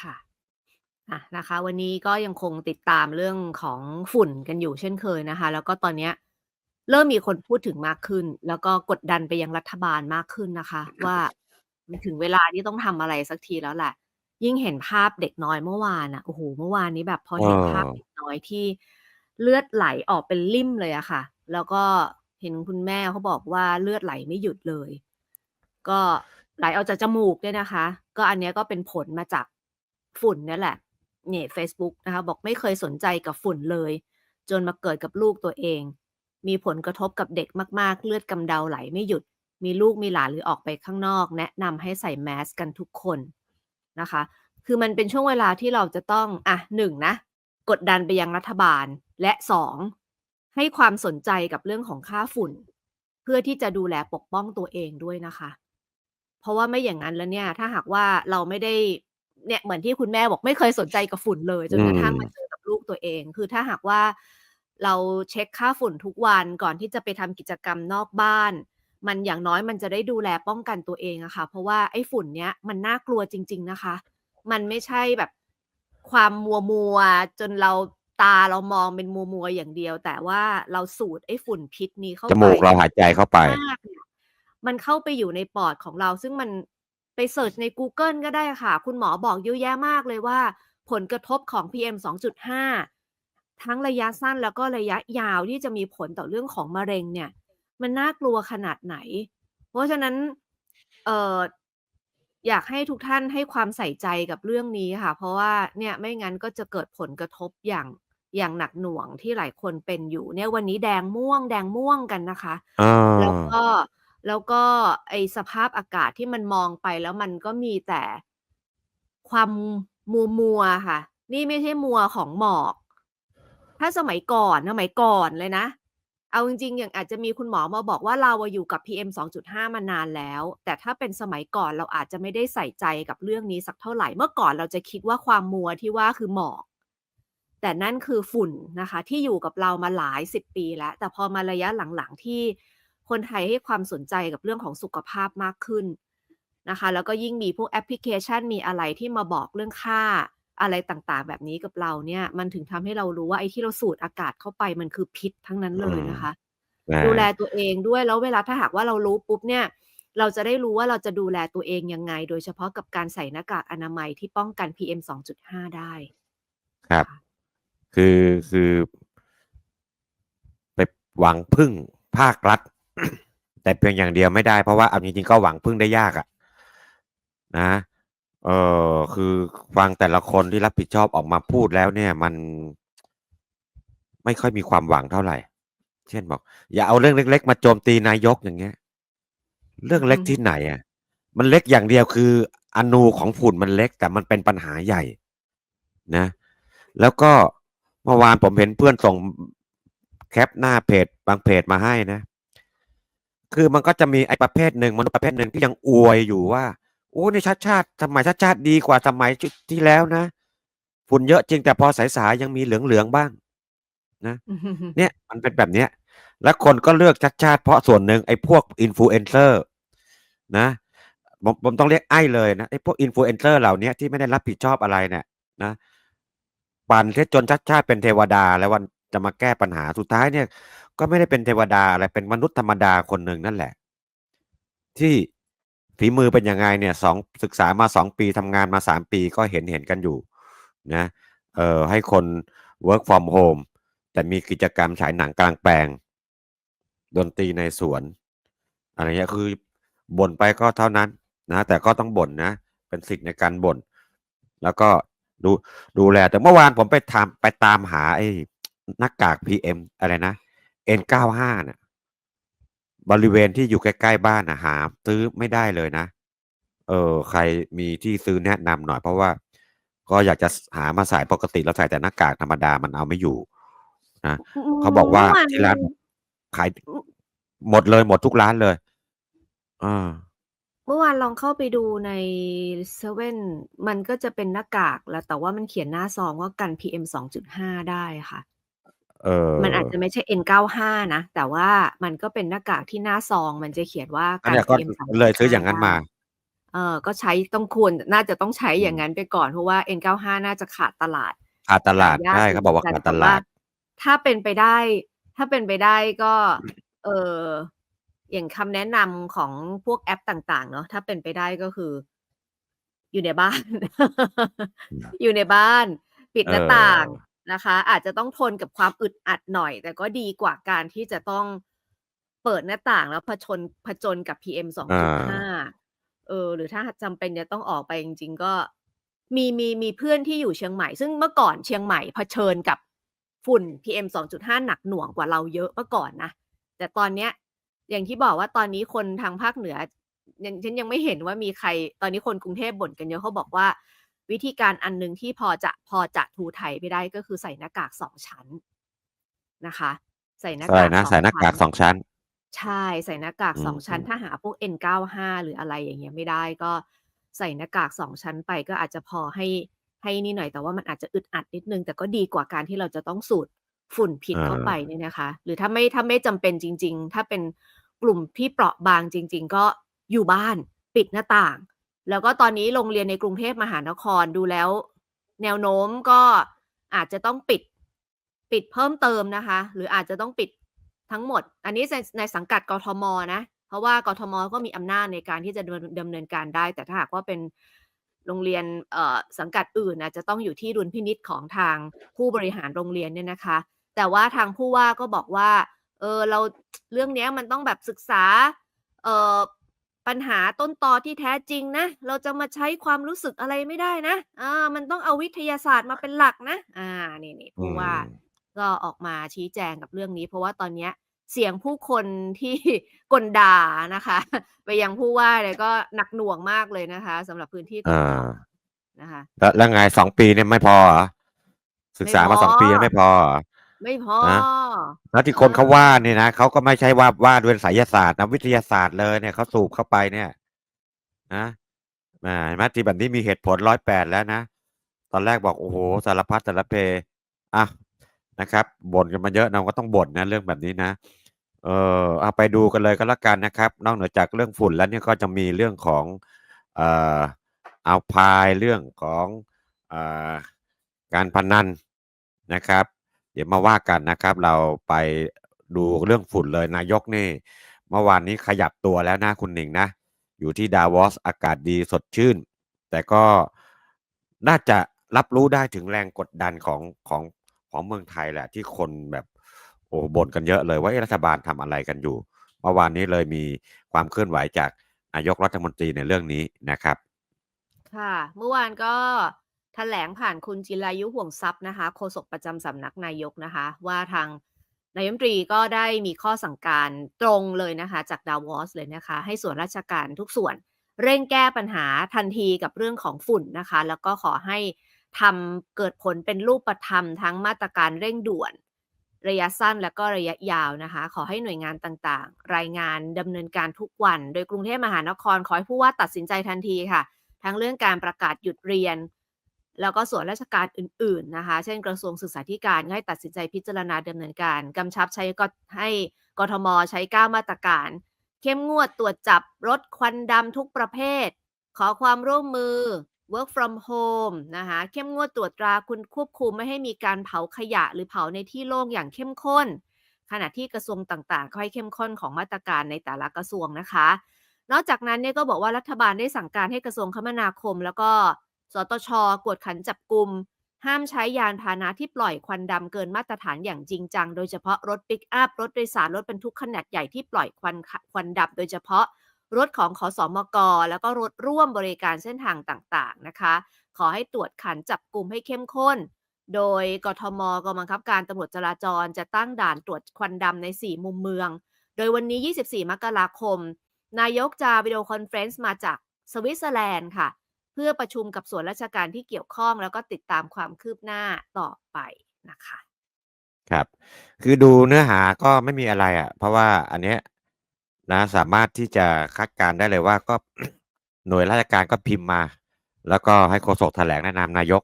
ค่ะอะนะคะ วันนี้ก็ยังคงติดตามเรื่องของฝุ่นกันอยู่เช่นเคยนะคะ แล้วก็ตอนเนี้ยเริ่มมีคนพูดถึงมากขึ้น แล้วก็กดดันไปยังรัฐบาลมากขึ้นนะคะ ว่ามันถึงเวลาที่ต้องทำอะไรสักทีแล้วแหละ ยิ่งเห็นภาพเด็กน้อยเมื่อวานน่ะโอ้โฮเมื่อวานนี้แบบพอเเห็นภาพเด็ออกน้อยที่เลือดไหลออกเป็นลิ่มเลยอะค่ะ แล้วก็เห็นคุณแม่เขาบอกว่าเลือดไหลไม่หยุดเลย ก็ไหลออกจากจมูกเนี่ยนะคะ ก็อันเนี้ยก็เป็นผลมาจาก ฝุ่นนี่แหละเนี่ยเฟซบุ๊กนะคะบอกไม่เคยสนใจกับฝุ่นเลย จนมาเกิดกับลูกตัวเอง มีผลกระทบกับเด็กมาก ๆ เลือดกำเดาไหลไม่หยุด มีลูกมีหลานหรือออกไปข้างนอก แนะนำให้ใส่แมสกันทุกคนนะคะ คือมันเป็นช่วงเวลาที่เราจะต้องอะ1นะ กดดันไปยังรัฐบาลและ2ให้ความสนใจกับเรื่องของค่าฝุ่น เพื่อที่จะดูแลปกป้องตัวเองด้วยนะคะ เพราะว่าไม่อย่างนั้นแล้วเนี่ย ถ้าหากว่าเราไม่ได้ เนี่ยเหมือนที่คุณแม่บอกไม่เคยสนใจกับฝุ่นเลยจอืนกระทั่งมามเจอกับลูกตัวเอง คือถ้าหากว่าเราเช็กค่าฝุ่นทุกวันก่อนที่จะไปทำกิจกรรมนอกบ้าน มันอย่างน้อยมันจะได้ดูแลป้องกันตัวเองอะค่ะ เพราะว่าไอ้ฝุ่นเนี้ยมันน่ากลัวจริง ๆนะคะ มันไม่ใช่แบบความมัวๆจนเราตาเรามองเป็นมัวๆอย่างเดียว แต่ว่าเราสูดไอ้ฝุ่นพิษนี้เข้าจไปเนมูกเรี่ายหายใจเข้าไปมากเนี่ยมันเข้าไปอยู่ในปอดของเราซึ่งมัน ไปเซิร์ชในกูเกิลก็ได้ค่ะ คุณหมอบอกเยอะแยะมากเลยว่า ผลกระทบของ PM 2.5 ทั้งระยะสั้นแล้วก็ระยะยาวที่จะมีผลต่อเรื่องของมะเร็งเนี่ย มันน่ากลัวขนาดไหน เพราะฉะนั้นเอ่ออยากให้ทุกท่านให้ความใส่ใจกับเรื่องนี้ค่ะ เพราะว่าเนี่ยไม่งั้นก็จะเกิดผลกระทบอย่างอย่างหนักหน่วงที่หลายคนเป็นอยู่ เนี่ยวันนี้แดงม่วง แดงม่วงกันนะคะเอแล้วกอ็ แล้วก็ไอสภาพอากาศที่มันมองไปแล้วมันก็มีแต่ความมัวๆอะค่ะ นี่ไม่ใช่มัวของหมอก ถ้าสมัยก่อนสมัยก่อนเลยนะ เอาจริงๆ อย่างอาจจะมีคุณหมอมาบอกว่าเราอะอยู่กับ PM 2.5 มานานแล้ว แต่ถ้าเป็นสมัยก่อนเราอาจจะไม่ได้ใส่ใจกับเรื่องนี้สักเท่าไหร่ เมื่อก่อนเราจะคิดว่าความมัวที่ว่าคือหมอก แต่นั่นคือฝุ่นนะคะ ที่อยู่กับเรามาหลายสิบปีแล้ว แต่พอมาระยะหลังๆที่ คนไทยให้ความสนใจกับเรื่องของสุขภาพมากขึ้นนะคะ แล้วก็ยิ่งมีพวกแอปพลิเคชันมีอะไรที่มาบอกเรื่องค่าอะไรต่างๆ แบบนี้กับเราเนี่ย มันถึงทำให้เรารู้ว่าไอ้ที่เราสูดอากาศเข้าไปมันคือพิษทั้งนั้นอืเลยมนะคะอาดูแลตัวเองด้วยแล้วเวลาถ้าหากว่าเรารู้ปุ๊บเนี่ย เราจะได้รู้ว่าเราจะดูแลตัวเองยังไง โดยเฉพาะกับการใส่หน้ากากอนามัยที่ป้องกัน PM 2.5 ได้ ครับค่ะคือคือ ไปหวังพึ่งภาครัฐ แต่เพียงอย่างเดียวไม่ได้เพราะว่าเอาจริงๆก็หวังพึ่งได้ยากอะนะเออคือฟังแต่ละคนที่รับผิดชอบออกมาพูดแล้วเนี่ย มันไม่ค่อยมีความหวังเท่าไหร่ เช่นบอก อย่าเอาเรื่องเล็ก ๆ มาโจมตีนายกอย่างเงี้ย เรื่องเล็กที่ไหนอะ มันเล็กอย่างเดียวคืออนูของฝุ่นมันเล็ก แต่มันเป็นปัญหาใหญ่ นะ แล้วก็เมื่อวานผมเห็นเพื่อนส่งแคปหน้าเพจบางเพจมาให้นะ คือมันก็จะมีไอ้ประเภทหนึ่งมนุษย์ประเภทหนึ่งที่ยังอวยอยู่ว่าโอ้นี่ชัดชาติสมัยชัดชาติดีกว่าสมัยชที่แล้วนะฝุ่นเยอะจริงแต่พอสายๆยังมีเหลืองๆบ้าง นะ เนี่ยมันเป็นแบบเนี้ย แล้วคนก็เลือกชัดชาติเพราะส่วนหนึ่งไอ้พวก Influencer นะผมผมต้องเรียกไอ้เลยนะไอ้พวก Influencer เหล่าเนี้ยที่ไม่ได้รับผิดชอบอะไรเนี่ยนะปั่นเสียจนชัดชาติเป็นเทวดา แล้ววันจะมาแก้ปัญหาสุดท้ายเนี่ย ก็ไม่ได้เป็นเทวดาอะไรเป็นมนุษย์ธรรมดาคนหนึ่งนั่นแหละ ที่ฝีมือเป็นยังไงเนี่ย2ศึกษามา2ปีทำงานมา3ปีก็เห็นเห็นกันอยู่นะเอ่อให้คน work from home แต่มีกิจกรรมฉายหนังกลางแปลง ดนตรีในสวน อะไรเงี้ยคือบ่นไปก็เท่านั้นนะแต่ก็ต้องบ่นนะ เป็นสิทธิ์ในการบ่น แล้วก็ดูดูแลแต่เมื่อวานผมไปทำไปตามหาไอ้หน้ากาก PM อะไรนะ N95 น่ะบริเวณที่อยู่ใกล้ๆบ้านน่ะหาซื้อไม่ได้เลยนะ เออใครมีที่ซื้อแนะนำหน่อยเพราะว่า ก็อยากจะสหามาใส่ปกติเราใส่แต่หน้ากากธรรมดามันเอาไม่อยู่นะอืเขามบอกวเ่มาื่อวานที่มร้าีนบอกขายอือหมดเลยหมดทุกร้านเลยเออเมื่อวานลองเข้าไปดูในเซเว่นมันก็จะเป็นหน้ากากแล้วแต่ว่ามันเขียนหน้าซองว่ากัน PM 2.5 ได้ค่ะเอ มันอาจจะอไม่ใช่ N95 นะ แต่ว่ามันก็เป็นหน้ากากที่หน้าซอง มันจะเขียนว่าอันกเันีน้ยก็ PM เลยซื้ออย่าง2.5งัไ้ดน้มา เออก็ใช้ต้องควรน่าจะต้องใช้อือย่างมงั้นไปก่อนเพราะว่า N95 น่าจะขาดตลาด ขาดตหาลาดยากใช่อยู่เขาเหบมือกอนว่ากันขาดตแต่ลาว่าด ถ้าเป็นไปได้ ถ้าเป็นไปได้ก็ เอ่ออย่างคำแนะนำของพวกแอปต่างๆ เนาะถ้าเป็นไปได้ก็คือ อยู่ในบ้านอืมอยู่ในบ้าน ปิดเอหน้าต่างอ นะคะ อาจจะต้องทนกับความอึดอัดหน่อย แต่ก็ดีกว่าการที่จะต้องเปิดหน้าต่างแล้วเผชนผจญกับ PM อา2.5 เออ หรือถ้าจำเป็นจะต้องออกไปจริงๆ ก็มีมีมีเพื่อนที่อยู่เชียงใหม่ ซึ่งเมื่อก่อนเชียงใหม่เผชิญกับฝุ่น PM 2.5 หนักหน่วงกว่าเราเยอะเมื่อก่อนนะ แต่ตอนเนี้ย อย่างที่บอกว่าตอนนี้คนทางภาคเหนือยังฉันยังไม่เห็นว่ามีใคร ตอนนี้คนกรุงเทพบ่นกันเยอะเขาบอกว่า วิธีการอันหนึ่งที่พอจะพอจะทูไถไปได้ก็คือใส่หน้ากาก2ชั้นนะคะ ใส่หน้าใช่กากนะใส่2หน้าชั้กากน2ชั้น ใช่ใส่หน้ากากอื2ชั้นมถ้าหาพวก N95 หรืออะไรอย่างเงี้ยไม่ได้ก็ใส่หน้ากาก2ชั้นไปก็อาจจะพอให้ให้นี่หน่อยแต่ว่ามันอาจจะอึดอัดนิดหนึ่งแต่ก็ดีกว่าการที่เราจะต้องสูดฝุ่นพิษเอเข้าไปอเนี่ยนะคะ หรือถ้าไม่ถ้าไม่จำเป็นจริง ๆ ถ้าเป็นกลุ่มที่เปราะบางจริง ๆ ก็อยู่บ้านปิดหน้าต่าง แล้วก็ตอนนี้โรงเรียนในกรุงเทพมหานครดูแล้ว แนวโน้มก็อาจจะต้องปิดปิดเพิ่มเติมนะคะ หรืออาจจะต้องปิดทั้งหมด อันนี้ในในสังกัดกทม.นะ เพราะว่ากทม.ก็มีอำนาจในการที่จะดำเนินดำเนินการได้ แต่ถ้าหากว่าเป็นโรงเรียนเสังกัดอื่นอาจจะต้องอยู่ที่ดุลพินิจของทางผู้บริหารโรงเรียนเนี่ยนะคะ แต่ว่าทางผู้ว่าก็บอกว่า เออเราเรื่องนี้มันต้องแบบศึกษาเออ ปัญหาต้นตอที่แท้จริงนะ เราจะมาใช้ความรู้สึกอะไรไม่ได้นะอ่ามันต้องเอาวิทยาศาสตร์มาเป็นหลักนะ อ่านี่ๆอืผู้ว่าก็ออกมาชี้แจงกับเรื่องนี้ เพราะว่าตอนเนี้ยเสียงผู้คนที่กลด่านะคะ ไปยังผู้ว่าเนี่ยก็หนักหน่วงมากเลยนะคะสำหรับพื้นที่อทม.อนะคะแล้วแล้วไงปีเนี่ยไม่พอ?ศึกษามาสอ2ปีแล้วไม่พอ? ไม่พอฮะแล้วที่เอคนเขาอว่าเนี่ยนะเขาก็ไม่ใช่ว่าว่าด้วยไสยศาสตร์นะวิทยาศาสตร์เลยเนี่ยเขาสูบเข้าไปเนี่ยนะอ่าเห็นไหมที่แบบนี้มีเหตุผล108แล้วนะตอนแรกบอกโอ้โฮสารพัดสารเพอะนะครับบ่นกันมาเยอะเราก็ต้องบ่นนะเรื่องแบบนี้นะเอ่อเอาไปดูกันเลยก็แล้วกันนะครับ นอกเหนือจากเรื่องฝุ่นแล้วเนี่ยก็จะมีเรื่องของเอ่อ Alpine เรื่องของอ่าการพนันนะครับ เดี๋ยวมาว่ากันนะครับ เราไปดูเรื่องฝุ่นเลยนายกนี่ เมื่อวานนี้ขยับตัวแล้วนะคุณหนิงนะ อยู่ที่ Davos อากาศดีสดชื่น แต่ก็น่าจะรับรู้ได้ถึงแรงกดดันของของของเมืองไทยแหละ ที่คนแบบโอ้บ่นกันเยอะเลยว่ารัฐบาลทำอะไรกันอยู่เมื่อวานนี้เลยมีความเคลื่อนไหวจากนายกรัฐมนตรีในเรื่องนี้นะครับ ค่ะ เมื่อวานก็ แถลงผ่านคุณจิรายุห่วงทรัพย์นะคะโฆษกประจำสำนักนายกนะคะ ว่าทางนายมนตรีก็ได้มีข้อสั่งการตรงเลยนะคะ จาก Davos เลยนะคะ ให้ส่วนราชการทุกส่วน เร่งแก้ปัญหาทันทีกับเรื่องของฝุ่นนะคะ แล้วก็ขอให้ทำเกิดผลเป็นรูปธรรมทั้งมาตรการเร่งด่วน ระยะสั้นและก็ระยะยาวนะคะ ขอให้หน่วยงานต่างๆ รายงานดำเนินการทุกวัน โดยกรุงเทพมหานครขอให้ผู้ว่าตัดสินใจทันทีค่ะ ทั้งเรื่องการประกาศหยุดเรียน แล้วก็ส่วนราชการอื่น ๆนะคะ เช่นกระทรวงศึกษาธิการให้ตัดสินใจพิจารณาดำเนินการกำชับใช้ก็ให้กทม.ใช้9มาตรการ เข้มงวดตรวจจับรถควันดำทุกประเภท ขอความร่วมมือ work from home นะคะเข้มงวดตรวจตราคุณควบคุมไม่ให้มีการเผาขยะหรือเผาในที่โล่งอย่างเข้มข้น ขณะที่กระทรวงต่างๆก็ให้เข้มข้นของมาตรการในแต่ละกระทรวงนะคะ นอกจากนั้นเนี่ยก็บอกว่ารัฐบาลได้สั่งการให้กระทรวงคมนาคม แล้วก็ สตช.กวดขันจับกลุ่มห้ามใช้ยานพาหนะที่ปล่อยควันดำเกินมาตรฐานอย่างจริงจัง โดยเฉพาะรถปิกอัปรถโดยสาร รถบรรทุกขนาดใหญ่ที่ปล่อยควันควันดำโดยเฉพาะรถของขอสมก แล้วก็รถร่วมบริการเส้นทางต่างๆนะคะ ขอให้ตรวจขันจับกลุ่มให้เข้มข้น โดยกทม.กองบังคับการตำรวจจราจรจะตั้งด่านตรวจควันดำใน 4 มุมเมือง โดยวันนี้ 24 มกราคม นายกจะวิดีโอคอนเฟรนซ์มาจากสวิตเซอร์แลนด์ค่ะ เพื่อประชุมกับส่วนราชการที่เกี่ยวข้อง แล้วก็ติดตามความคืบหน้าต่อไปนะคะ ครับ คือดูเนื้อหาก็ไม่มีอะไรอะเพราะว่าอันเนี้ยนะสามารถที่จะคาดการได้เลยว่าก็หน่วยราชการก็พิมพ์มา แล้วก็ให้โฆษกแถลงแนะนำนายก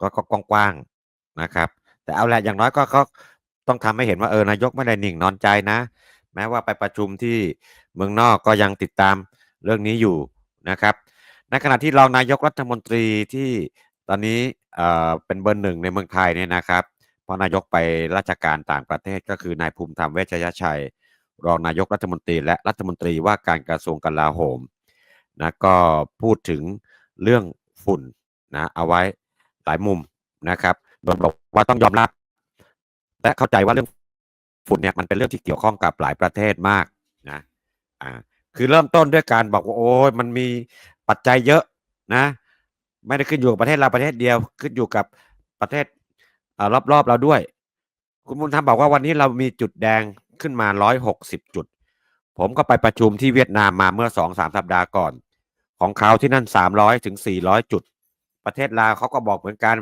ก็ก็กว้างๆนะครับ แต่เอาแหละอย่างน้อยก็เขาต้องทำให้เห็นว่าเออนายกไม่ได้นิ่งนอนใจนะ แม้ว่าไปประชุมที่เมืองนอกก็ยังติดตามเรื่องนี้อยู่นะครับ ในขณะที่รองนายกรัฐมนตรีที่ตอนนี้เอ่อเป็นเบอร์หนึ่งในเมืองไทยเนี่ยนะครับเพราะนายกไปราชการต่างประเทศก็คือนายภูมิธรรมเวชยชัย รองนายกรัฐมนตรี และรัฐมนตรีว่าการกระทรวงกลาโหมนะก็พูดถึงเรื่องฝุ่นนะเอาไว้หลายมุมนะครับโดยบอกว่าต้องยอมรับ และเข้าใจว่าเรื่องฝุ่นเนี่ยมันเป็นเรื่องที่เกี่ยวข้องกับหลายประเทศมากนะอ่าคือเริ่มต้นด้วยการบอกว่าโอ้ยมันมี ปัจจัยเยอะนะ ไม่ได้ขึ้นอยู่กับประเทศเราประเทศเดียวขึ้นอยู่กับประเทศรอบๆเราด้วย คุณบุญธรรมบอกว่าวันนี้เรามีจุดแดงขึ้นมา 160 จุด ผมก็ไปประชุมที่เวียดนามมาเมื่อ 2-3 สัปดาห์ก่อน ของเขาที่นั่น 300ถึง400 จุด ประเทศลาวเขาก็บอกเหมือนกัน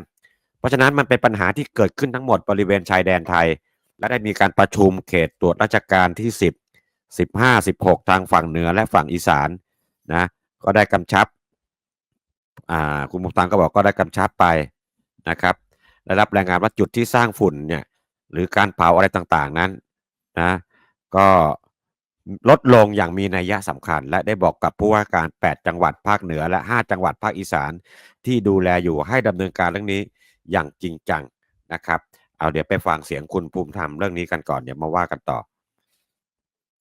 เพราะฉะนั้นมันเป็นปัญหาที่เกิดขึ้นทั้งหมดบริเวณชายแดนไทย และได้มีการประชุมเขตตรวจราชการที่ 10 15 16 ทางฝั่งเหนือและฝั่งอีสานนะ ก็ได้กำชับคุณมุกตังก็บอกก็ได้กำชับไปนะครับได้รับรายงานว่าจุดที่สร้างฝุ่นเนี่ยหรือการเผาอะไรต่างๆนั้นนะก็ลดลงอย่างมีนัยยะสำคัญ และได้บอกกับผู้ว่าการ 8 จังหวัดภาคเหนือและ 5 จังหวัดภาคอีสานที่ดูแลอยู่ให้ดำเนินการเรื่องนี้อย่างจริงจังนะครับ เอาเดี๋ยวไปฟังเสียงคุณภูมิธรรมเรื่องนี้กันก่อนเดี๋ยวมาว่ากันต่อ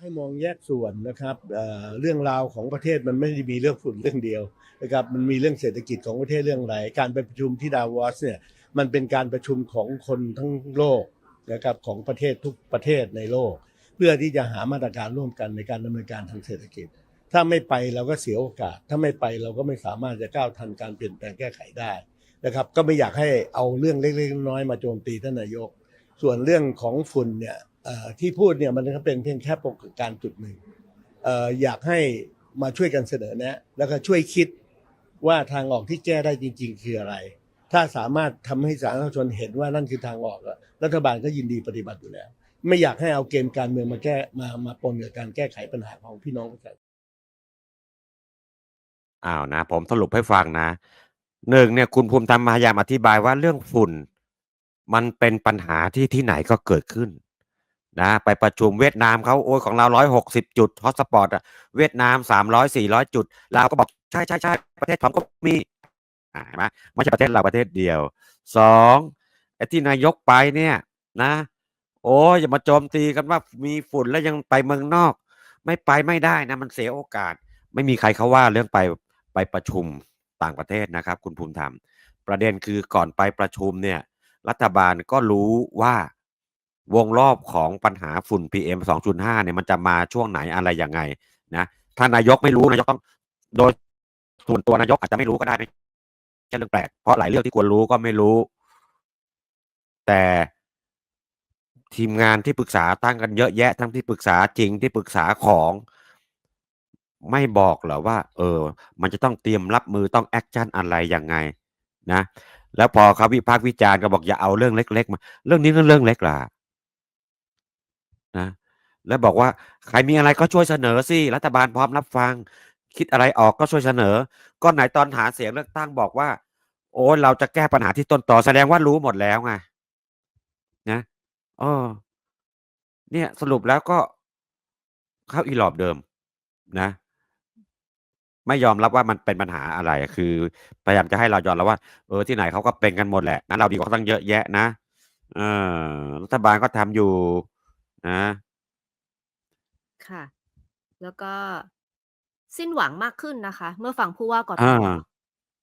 ให้มองแยกส่วนนะครับเเรื่องราวของประเทศมันไม่ได้มีเรื่องฝุ่นเรื่องเดียวนะครับมันมีเรื่องเศรษฐกิจของประเทศเรื่องอะไรการไปประชุมที่ดาวอสเนี่ยมันเป็นการประชุมของคนทั้งโลกนะครับของประเทศทุกประเทศในโลก เพื่อที่จะหามาตรการร่วมกันในการดำเนินการทางเศรษฐกิจ ถ้าไม่ไปเราก็เสียโอกาส ถ้าไม่ไปเราก็ไม่สามารถจะก้าวทันการเปลี่ยนแปลงแก้ไขได้นะครับก็ไม่อยากให้เอาเรื่องเล็กๆน้อยๆมาโจมตีท่านนายก ส่วนเรื่องของฝุ่นเนี่ย ที่พูดเนี่ยมันก็เป็นเพียงแค่ปรากฏการณ์จุดหนึ่งอยากให้มาช่วยกันเสนอแนะ แล้วก็ช่วยคิดว่าทางออกที่แก้ได้จริง ๆ คืออะไร ถ้าสามารถทำให้สาธารณชนเห็นว่านั่นคือทางออกรัฐบาลก็ยินดีปฏิบัติอยู่แล้ว ไม่อยากให้เอาเกมการเมืองมาแก้มามาปนกับการแก้ไขปัญหาของพี่น้องประชาชนอ้าวนะผมสรุปให้ฟังนะหนึ่งเนี่ยคุณภูมิธรรมพยายามอธิบายว่าเรื่องฝุ่น มันเป็นปัญหาที่ที่ไหนก็เกิดขึ้น นะไปประชุมเวียดนามเขาโอ้ยของเราร้อยหกสิบจุดฮอตสปอตอะเวียดนามสามร้อยสี่ร้อยจุดเราก็บอกใช่ใช่ใช่ประเทศผมก็มีอ่าไหมไม่ใช่ประเทศเราประเทศเดียวสองไอ้ที่นายกไปเนี่ยนะ โอ้ยอย่ามาโจมตีกันว่ามีฝุ่นแล้วยังไปเมืองนอก ไม่ไปไม่ได้นะมันเสียโอกาส ไม่มีใครเขาว่าเรื่องไปไปประชุมต่างประเทศนะครับ คุณภูมิธรรม ประเด็นคือก่อนไปประชุมเนี่ยรัฐบาลก็รู้ว่า วงรอบของปัญหาฝุ่น PM 2.5เนี่ยมันจะมาช่วงไหนอะไรยังไงนะถ้านายกไม่รู้นายกต้องโดยส่วนตัวนายกอาจจะไม่รู้ก็ได้ไม่ใช่เรื่องแปลกเพราะหลายเรื่องที่ควรรู้ก็ไม่รู้ แต่ทีมงานที่ปรึกษาตั้งกันเยอะแยะ ทั้งที่ปรึกษาจริงที่ปรึกษาของไม่บอกหรอว่า เออ มันจะต้องเตรียมรับมือต้องแอคชั่นอะไรยังไง นะ แล้วพอเขาวิพากษ์วิจารณ์ก็บอกอย่าเอาเรื่องเล็ก ๆ มา เรื่องนี้ก็เรื่องเล็กล่ะ แล้วบอกว่าใครมีอะไรก็ช่วยเสนอสิรัฐบาลพร้อมรับฟัง คิดอะไรออกก็ช่วยเสนอก็ไหนตอนหาเสียงเลือกตั้งบอกว่า โอ้ยเราจะแก้ปัญหาที่ต้นต่อแสดงว่ารู้หมดแล้วไงนะเออเนี่ยสรุปแล้วก็เข้าอีหลอบเดิมนะ ไม่ยอมรับว่ามันเป็นปัญหาอะไร คือพยายามจะให้เรายอมรับว่า เออที่ไหนเขาก็เป็นกันหมดแหละนะเราดีกว่าตั้งเยอะแยะนะเออรัฐบาลก็ทำอยู่นะ ค่ะ แล้วก็สิ้นหวังมากขึ้นนะคะ เมื่อฟังผู้ว่ากทอ่าม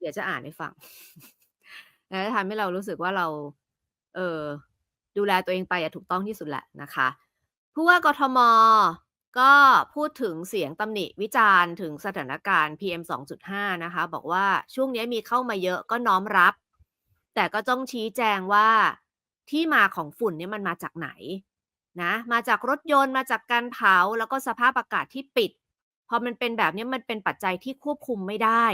เดี๋ยวจะอ่านให้ฟัง แล้วจะทำให้เรารู้สึกว่าเรา เออดูแลตัวเองไปอย่างถูกต้องที่สุดแหละนะคะ ผู้ว่ากทม ก็พูดถึงเสียงตำหนิวิจารณ์ถึงสถานการณ์ PM 2.5 นะคะ บอกว่าช่วงนี้มีเข้ามาเยอะก็น้อมรับ แต่ก็ต้องชี้แจงว่าที่มาของฝุ่นเนี่ยมันมาจากไหน นะมาจากรถยนต์มาจากการเผาแล้วก็สภาพอากาศที่ปิดพอมันเป็นแบบนี้มันเป็นปัจจัยที่ควบคุมไม่ได้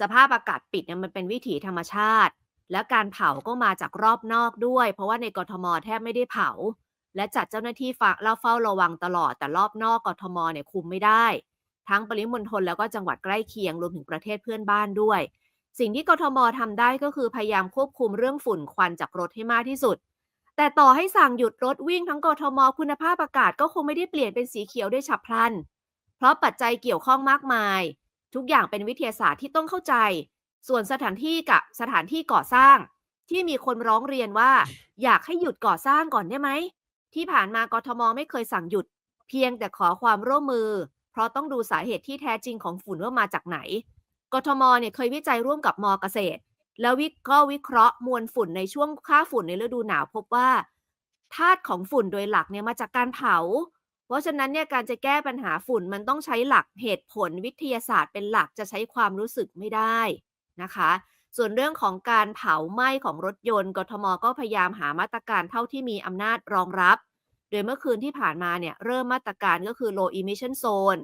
สภาพอากาศปิดเนี่ยมันเป็นวิถีธรรมชาติ และการเผาก็มาจากรอบนอกด้วย เพราะว่าในกรทมแทบไม่ได้เผา และจัดเจ้าหน้าที่ฝากเล่าเฝ้าระวังตลอดแต่รอบนอกกทมเนี่ยคุมไม่ได้ ทั้งปริมณฑลแล้วก็จังหวัดใกล้เคียงรวมถึงประเทศเพื่อนบ้านด้วย สิ่งที่กทมทำได้ก็คือพยายามควบคุมเรื่องฝุ่นควันจากรถให้มากที่สุด แต่ต่อให้สั่งหยุดรถวิ่งทั้งกทมคุณภาพอากาศก็คงไม่ได้เปลี่ยนเป็นสีเขียวได้ฉับพลัน เพราะปัจจัยเกี่ยวข้องมากมาย ทุกอย่างเป็นวิทยาศาสตร์ที่ต้องเข้าใจ ส่วนสถานที่กับสถานที่ก่อสร้าง ที่มีคนร้องเรียนว่า อยากให้หยุดก่อสร้างก่อนได้ไหมที่ผ่านมากทมไม่เคยสั่งหยุด เพียงแต่ขอความร่วมมือ เพราะต้องดูสาเหตุที่แท้จริงของฝุ่นว่ามาจากไหน กทมเนี่ยเคยวิจัยร่วมกับมเกษตร แล้ววิก็วิเคราะห์มวลฝุ่นในช่วงค่าฝุ่นในฤดูหนาวพบว่าธาตุของฝุ่นโดยหลักเนี่ยมาจากการเผา เพราะฉะนั้นเนี่ยการจะแก้ปัญหาฝุ่นมันต้องใช้หลักเหตุผลวิทยาศาสตร์เป็นหลักจะใช้ความรู้สึกไม่ได้นะคะ ส่วนเรื่องของการเผาไหม้ของรถยนต์กทมก็พยายามหามาตรการเท่าที่มีอำนาจรองรับ โดยเมื่อคืนที่ผ่านมาเนี่ยเริ่มมาตรการก็คือ low emission zone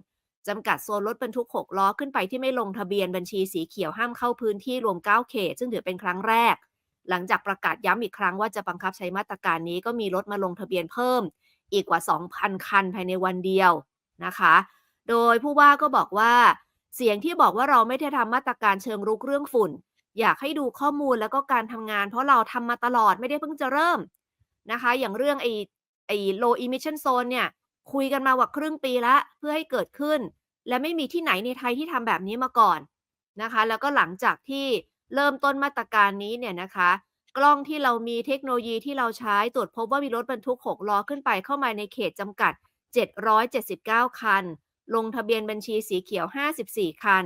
จำกัดโซนรถบรรทุก 6 ล้อขึ้นไปที่ไม่ลงทะเบียนบัญชีสีเขียวห้ามเข้าพื้นที่รวม 9 เขต ซึ่งถือเป็นครั้งแรก หลังจากประกาศย้ำอีกครั้งว่าจะบังคับใช้มาตรการนี้ก็มีรถมาลงทะเบียนเพิ่ม อีกกว่า 2,000 คันภายในวันเดียวนะคะ โดยผู้ว่าก็บอกว่า เสียงที่บอกว่าเราไม่ได้ทำมาตรการเชิงรุกเรื่องฝุ่น อยากให้ดูข้อมูลแล้วก็การทำงาน เพราะเราทำมาตลอดไม่ได้เพิ่งจะเริ่มนะคะ อย่างเรื่องไอ้ไอ้ low emission zone เนี่ย คุยกันมาว่าครึ่งปีละเพื่อให้เกิดขึ้น และไม่มีที่ไหนในไทยที่ทำแบบนี้มาก่อนนะคะ แล้วก็หลังจากที่เริ่มต้นมาตรการนี้เนี่ยนะคะ กล้องที่เรามีเทคโนโลยีที่เราใช้ตรวจพบว่ามีรถบรรทุก 6 ล้อขึ้นไปเข้ามาในเขตจำกัด 779 คัน ลงทะเบียนบัญชีสีเขียว 54 คัน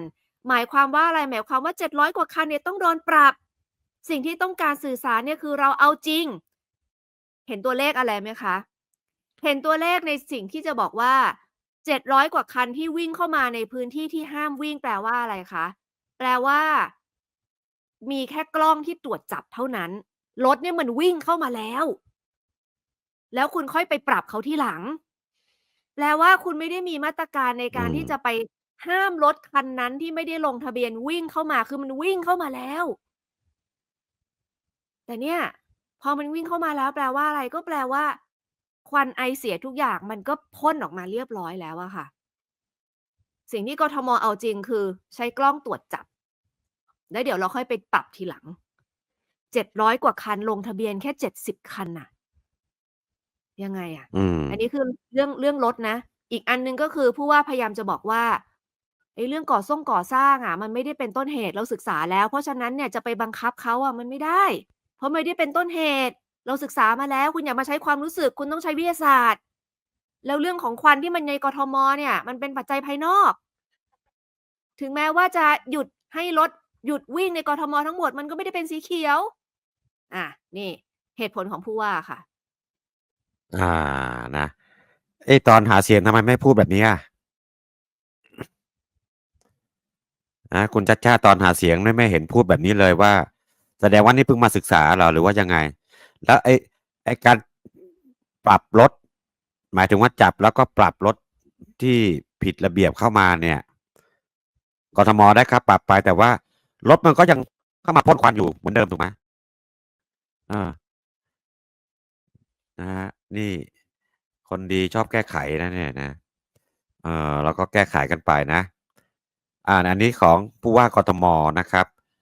หมายความว่าอะไรหมายความว่า 700 กว่าคันเนี่ยต้องโดนปรับ สิ่งที่ต้องการสื่อสารเนี่ยคือเราเอาจริง เห็นตัวเลขอะไรไหมคะ เห็นตัวเลขในสิ่งที่จะบอกว่า 700 กว่าคันที่วิ่งเข้ามาในพื้นที่ที่ห้ามวิ่งแปลว่าอะไรคะ แปลว่า มีแค่กล้องที่ตรวจจับเท่านั้น รถเนี่ยมันวิ่งเข้ามาแล้ว แล้วคุณค่อยไปปรับเขาที่หลัง แปลว่าคุณไม่ได้มีมาตรการในการอืมที่จะไปห้ามรถคันนั้นที่ไม่ได้ลงทะเบียนวิ่งเข้ามา คือมันวิ่งเข้ามาแล้ว แต่เนี่ย พอมันวิ่งเข้ามาแล้ว แปลว่าอะไรก็แปลว่า ควันไอเสียทุกอย่างมันก็พ่นออกมาเรียบร้อยแล้วอะค่ะ สิ่งที่กทมเอาจริงคือใช้กล้องตรวจจับ แล้วเดี๋ยวเราค่อยไปปรับทีหลัง700กว่าคันลงทะเบียนแค่70คันน่ะ ยังไงอะอืมอันนี้คือเรื่องเรื่องรถนะ อีกอันหนึ่งก็คือผู้ว่าพยายามจะบอกว่าไอ้เรื่องก่อส่งก่อสร้างอะมันไม่ได้เป็นต้นเหตุเราศึกษาแล้ว เพราะฉะนั้นเนี่ยจะไปบังคับเขาอะมันไม่ได้ เพราะไม่ได้เป็นต้นเหตุ เราศึกษามาแล้วคุณอย่ามาใช้ความรู้สึกคุณต้องใช้วิทยาศาสตร์ แล้วเรื่องของควันที่มันในกทมเนี่ย มันเป็นปัจจัยภายนอก ถึงแม้ว่าจะหยุดให้รถหยุดวิ่งในกทมทั้งหมดมันก็ไม่ได้เป็นสีเขียว อะ นี่ เหตุผลของผู้ว่าค่ะ อ่านะไอตอนหาเสียงทำไมไม่พูดแบบนี้อะนะคุณชัดชาตอนหาเสียงไม่ไม่เห็นพูดแบบนี้เลยว่า แสดงว่านี่เพิ่งมาศึกษาเหรอหรือว่ายังไง แล้วไอไอการปรับรถหมายถึงว่าจับแล้วก็ปรับรถที่ผิดระเบียบเข้ามาเนี่ยกทมได้ครับ ปรับไปแต่ว่ารถมันก็ยังเข้ามาพ่นควันอยู่เหมือนเดิมถูกไหมอ่านะฮะนี่คนดีชอบแก้ไขนะเนี่ยนะเออแล้วก็แก้ไขกันไปนะ อ่าอันนี้ของผู้ว่ากทมนะครับ